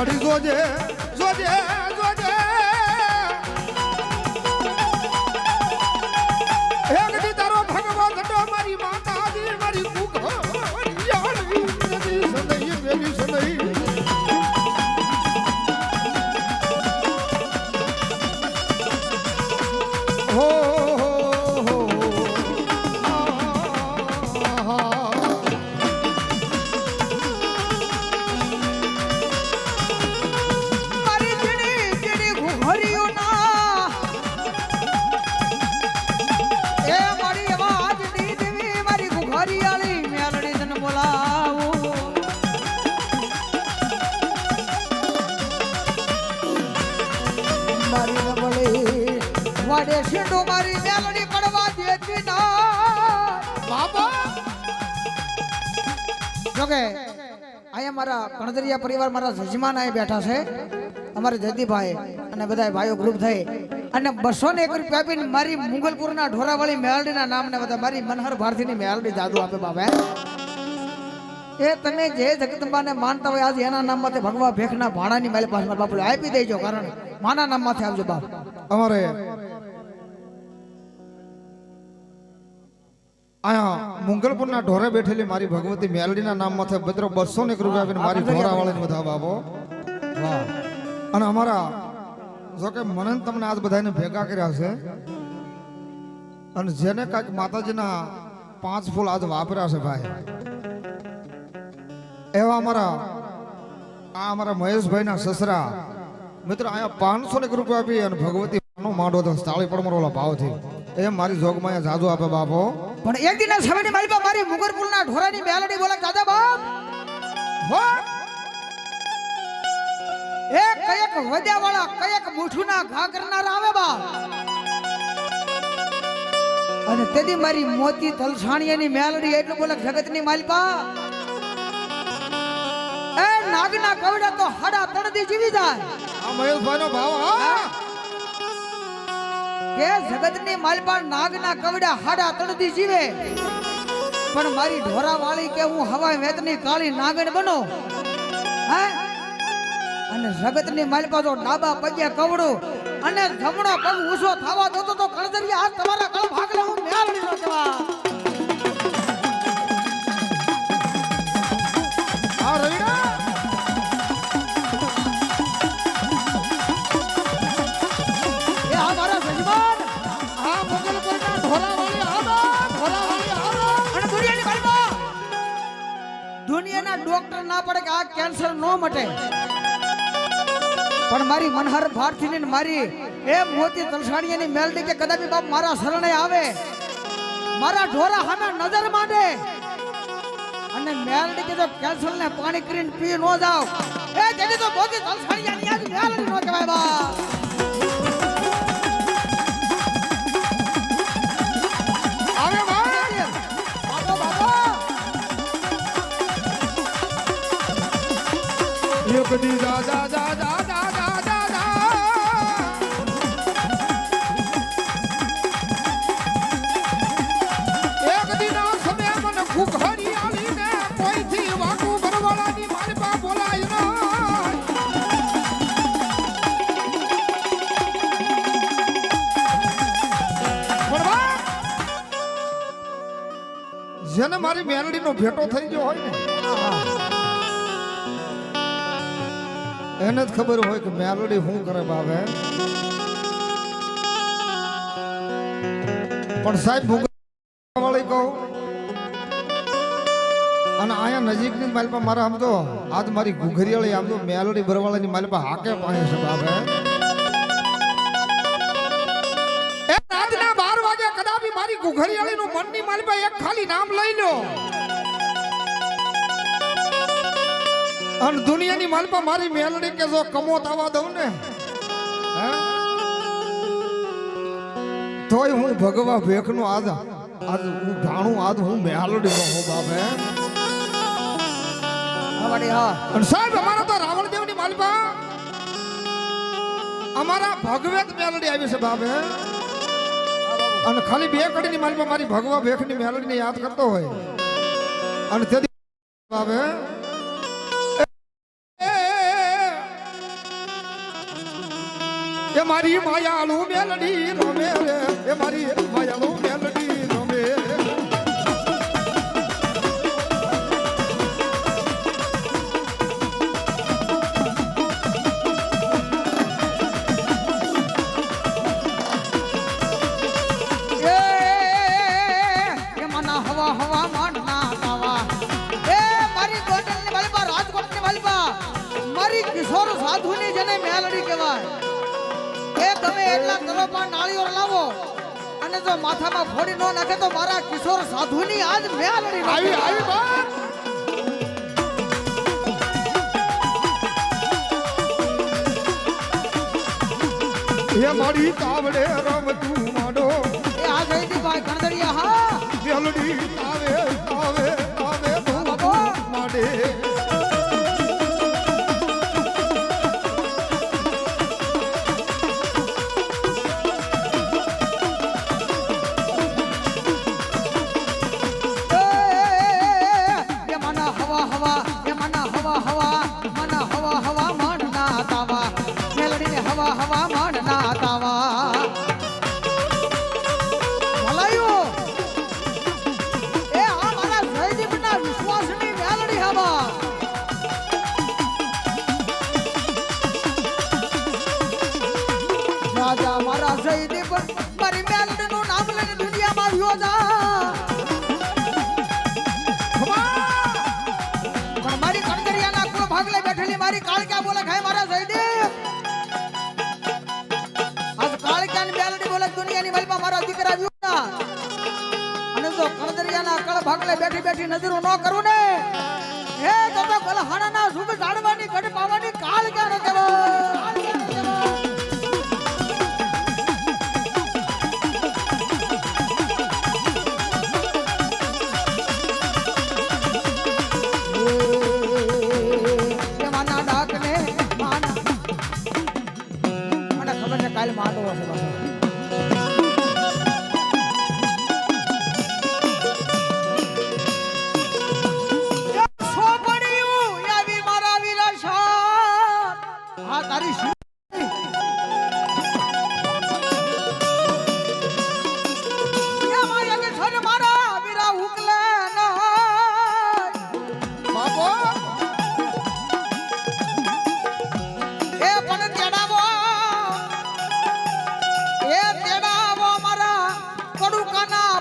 Marigolle જોકે અહીંયા મારા કણદરિયા પરિવાર મારા જજમાન અહીં બેઠા છે. અમારે જયદીભાઈ અને બધા ભાઈઓ ગ્રુપ થઈ. અને બસો ને એક રૂપિયા આપીને મારી મુગલપુરના ઢોરાવાળી મેહાલડીના નામને બધા મારી મનહર ભારતીની મેહાલડી જાદુ આપે બાબા એ તમે જે જગદંબાને માનતા હોય આજે એના નામમાંથી ભગવા ભેખના ભાણાની મારી પાસે બાપુ આપી દેજો કારણ માના નામમાંથી આવજો બાપ. અમારે અહીંયા મુંગલપુરના ઢોરે બેઠેલી મારી ભગવતી મેલડીના નામમાંથી બત્રો બસો ને રૂપિયા આપીને મારી ઢોરાવાળાને બધા બાબો વાહ અને અમારા જો કે મને તમને આજ બધાને ભેગા કર્યા છે. અને જેને કાંઈક માતાજીના પાંચ ફૂલ આજ વાપર્યા છે ભાઈ. એવા અમારા આ અમારા મહેશભાઈના સસરા. મિત્ર અહીંયા પાંચસો ને રૂપિયા આપી અને ભગવતી નો માંડો તો સ્થાળી પડમર ઓલા ભાવથી. એ મારી જોગમાં અહીંયા જાદુ આપે બાપો. પણ એક દિન સમયની મારી પાસે મારી મુગલપુરના ઢોરાની મેલડી બોલે દાદા બાપ હો! એ કયક વધ્યા વાળા કયક મૂઠુના ઘા કરનાર આવે બા અને તેદી મારી મોતી તલસાણીયાની મેલડી એટલું બોલે જગતની માલપા એ નાગના કવડા તો હાડા તણદી જીવી જાય. આ મહેશભાઈનો ભાવ હા. કે જગતની માલપાળ નાગના કવડા હાડા તણદી જીવે. પણ મારી ઢોરા વાળી કે હું હવા વેતની કાળી નાગણ બનો? હે? અને જગતની માલપા જો ડાબા પગે કવડું અને જમણો પગ ઊંચો થવા દો તો કણદરિયા હાથ તમારા કળ ભાગલે હું મેળ લીધો જવા. દુનિયાના ડોક્ટર ના પડે કે આ કેન્સર નો મટે. પણ મારી મનહર ભારતી મારી એ મોતી તલસાણીયાની મેલડી કે કદાચ બાપ મારા શરણે આવે. મારા ઢોરા સામે નજર માંડે. અને મેલડી કે જો કેન્સર ને પાણી કરીને પી નો જાવ એ તેની તો મોતી તલસાણીયાની આજ મેલડી નો કહેવાય બા કદી દાદા દાદા દાદા દાદા એક દિના સમય મને ખુખરી આવીને કોઈથી વાકુ ઘરવાળાની મારી પા બોલાય જેને મારી મેલડીનો ભેટો થઈ ગયો હોય ને એને જ ખબર હોય કે મેલોડી શું કરે બાવે. પણ સાહેબ વાળી કહું. અને અહીંયા નજીકની માલપા મારા આમ તો આજ મારી ઘુઘરિયાળી આમ તો મેલોડી બરવાળાની માલપા હાકે પાસે છે બાવે. રાતના બાર વાગે કદાપી મારી ઘુઘરિયાળીનું મનની માલપા એક ખાલી નામ લઈ લો. અને દુનિયાની માલપા મારી મેલડી કે જો કમોત આવવા દઉં ને તોય હું ભગવા ભેખનો આજ આજ હું જાણું આજ હું મેલડી નો હું બાપે હા? અને સાહેબ અમારા તો રાવણદેવની માલપા અમારા ભગવેત મેલડી આવી છે બાબે અને ખાલી બે કડીની માલપા મારી ભગવા ભેખની મેલડીને યાદ કરતો હોય. અને તેથી દી- એ મારી માયાળું મેલડી રમે રે એ મારી માયાળું મેલડી રમે એ મના હવા હવા, માંડના તાવા એ, મારી વાલીબા રાજકોટની વાલીબા મારી કિશોર સાધુની જેને મેલડી કહેવાય. એ તમે એટલા તરફમાં નાળીઓ લાવો અને જો માથામાં ફોડી ન નાખે તો મારા કિશોર સાધુની આજ મેલડી આવી હે મારી તાવડે રમતું કાળક્યા બોલે ખાય મારા સૈદી આજ કાળક્યાની બેલડી બોલે, દુનિયાની મલમાં મારા દીકરા વ્યુના અને જો કણકરિયાના કળ ભાગલે બેઠી બેઠી નજરો ન કરું ને હે તો તો ગલહાણાના સુખ ઝાડવાની ગઢ પાવાની કાળક્યા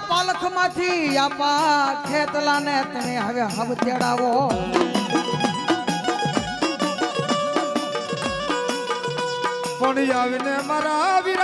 પાલખમાંથી આપા ખેતલાને તને હવે હબ તેડાવો. પણ આવીને મારા વિરા